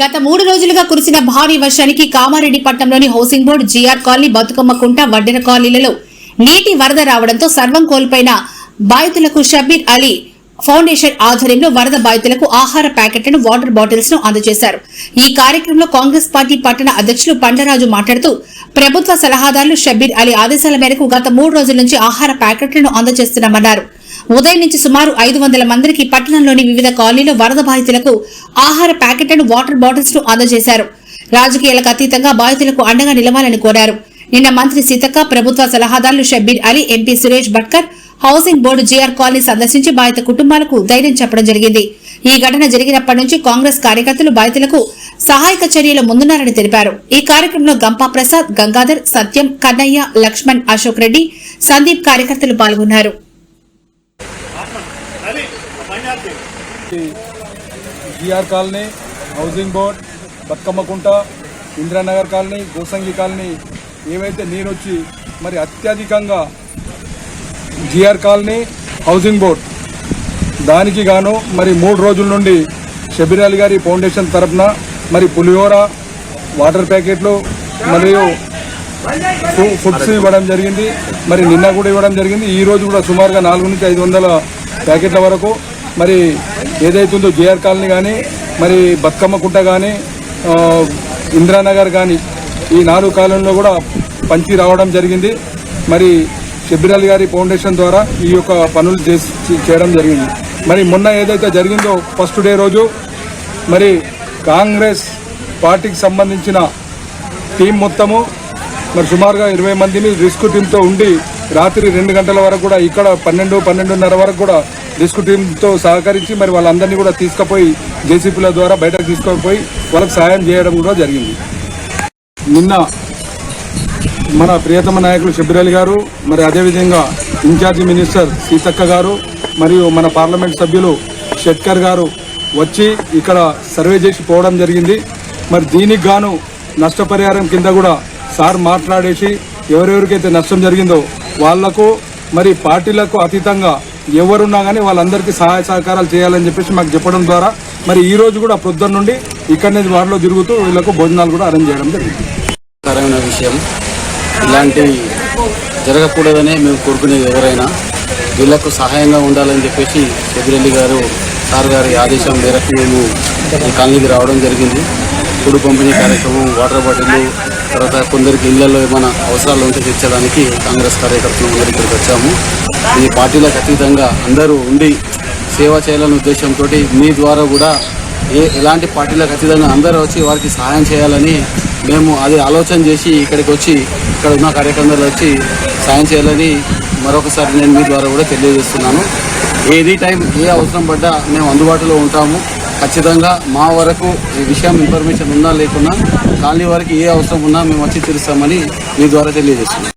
గత మూడు రోజులుగా కురిసిన భారీ వర్షానికి కామారెడ్డి పట్టణంలోని housing board G R colony Bathukamma Kunta Vaddera కాలనీలలో నీటి వరద రావడంతో సర్వం కోల్పోయిన బాధితులకు షబీర్ అలీ ఫౌండేషన్ ఆధ్వర్యంలో వరద బాధితులకు ఆహార ప్యాకెట్లను వాటర్ బాటిల్స్ను అందజేశారు. ఈ కార్యక్రమంలో కాంగ్రెస్ పార్టీ పట్టణ అధ్యక్షులు పండరాజు మాట్లాడుతూ ప్రభుత్వ సలహాదారులు షబీర్ అలీ ఆదేశాల మేరకు గత మూడు రోజుల నుంచి ఆహార ప్యాకెట్లను అందజేస్తున్నామన్నారు. ఉదయం నుంచి సుమారు ఐదు వందల మందికి పట్టణంలోని వివిధ కాలనీలో వరద బాధితులకు ఆహార ప్యాకెట్లను వాటర్ బాటిల్స్ను అందజేశారు. రాజకీయాలకు అతీతంగా బాధితులకు అండగా నిలవాలని కోరారు. నిన్న మంత్రి సీతక్క ప్రభుత్వ సలహాదారులు Shabbir Ali M P Suresh Bhatkar housing board G R colony సందర్శించి బాధిత కుటుంబాలకు ధైర్యం చెప్పడం జరిగింది. ఈ ఘటన జరిగినప్పటి నుంచి కాంగ్రెస్ కార్యకర్తలు బాధితులకు సహాయక చర్యలు ముందున్నారని తెలిపారు. ఈ కార్యక్రమంలో గంపా ప్రసాద్ గంగాధర్ సత్యం కన్నయ్య లక్ష్మణ్ అశోక్ రెడ్డి సందీప్ కార్యకర్తలు పాల్గొన్నారు. GR colony housing board Bathukammakunta Indiranagar colony Gosangi colony ఏవైతే నీరు వచ్చి మరి అత్యధికంగా జిఆర్ కాలనీ హౌసింగ్ బోర్డ్ దానికి గాను మరి మూడు రోజుల నుండి షబీర్ అలీ గారి ఫౌండేషన్ తరఫున మరి పులిహోర వాటర్ ప్యాకెట్లు మరియు ఫుడ్స్ ఇవ్వడం జరిగింది. మరి నిన్న కూడా ఇవ్వడం జరిగింది. ఈ రోజు కూడా సుమారుగా నాలుగు నుంచి ఐదు వందల ప్యాకెట్ల వరకు మరి ఏదైతుందో జేఆర్ కాలనీ కానీ మరి బతుకమ్మ కుంట కానీ ఇందిరానగర్ కానీ ఈ నాలుగు కాలనీలో కూడా పంచి రావడం జరిగింది. మరి షబ్బీర్ గారి ఫౌండేషన్ ద్వారా ఈ యొక్క పనులు చేసి చేయడం జరిగింది. మరి మొన్న ఏదైతే జరిగిందో ఫస్ట్ డే రోజు మరి కాంగ్రెస్ పార్టీకి సంబంధించిన టీం మొత్తము మరి సుమారుగా ఇరవై మందిని రిస్క్ టీంతో ఉండి రాత్రి రెండు గంటల వరకు కూడా ఇక్కడ పన్నెండు పన్నెండున్నర వరకు కూడా రిస్క్ టీంతో సహకరించి మరి వాళ్ళందరినీ కూడా తీసుకుపోయి జేసీపీల ద్వారా బయటకు తీసుకుపోయి వాళ్ళకి సహాయం చేయడం కూడా జరిగింది. నిన్న మన ప్రియతమ నాయకులు షబ్బిరలి గారు మరి అదేవిధంగా ఇన్ఛార్జి మినిస్టర్ సీతక్క గారు మరియు మన పార్లమెంట్ సభ్యులు షెట్కర్ గారు వచ్చి ఇక్కడ సర్వే చేసి పోవడం జరిగింది. మరి దీనికి గాను నష్టపరిహారం కింద కూడా సార్ మాట్లాడేసి ఎవరెవరికైతే నష్టం జరిగిందో వాళ్ళకు మరి పార్టీలకు అతీతంగా ఎవరున్నా కానీ వాళ్ళందరికీ సహాయ సహకారాలు చేయాలని చెప్పేసి మాకు చెప్పడం ద్వారా మరి ఈ రోజు కూడా ప్రొద్దున నుండి ఇక్కడనే వారిలో తిరుగుతూ వీళ్ళకు భోజనాలు కూడా అరేంజ్ చేయడం జరిగింది. విషయం. ఇలాంటివి జరగకూడదనే మేము కోరుకునేది ఎవరైనా వీళ్ళకు సహాయంగా ఉండాలని చెప్పేసి సెదిరెల్లి గారు సార్ గారి ఆదేశం మేరకు మేము ఈ కాలనీకి రావడం జరిగింది. ఫుడ్ పంపిణీ కార్యక్రమం వాటర్ బాటిల్ తర్వాత కొందరికి ఇళ్ళలో ఏమైనా అవసరాలు ఉంటే తీర్చడానికి కాంగ్రెస్ కార్యకర్తలు అందరూ ఇక్కడికి వచ్చాము. ఇది పార్టీలకు అతీతంగా అందరూ ఉండి సేవ చేయాలనే ఉద్దేశంతో మీ ద్వారా కూడా ఏ ఎలాంటి పార్టీలకు అతీతంగా అందరూ వచ్చి వారికి సహాయం చేయాలని మేము అది ఆలోచన చేసి ఇక్కడికి వచ్చి ఇక్కడ ఉన్న కార్యక్రమాలు వచ్చి సాయం చేయాలని మరొకసారి నేను మీ ద్వారా కూడా తెలియజేస్తున్నాను. ఏది టైం ఏ అవసరం పడ్డా మేము అందుబాటులో ఉంటాము. ఖచ్చితంగా మా వరకు ఈ విషయం ఇన్ఫర్మేషన్ ఉన్నా లేకున్నా కాలనీ వారికి ఏ అవసరం ఉన్నా మేము వచ్చి తీరుస్తామని మీ ద్వారా తెలియజేస్తున్నాం.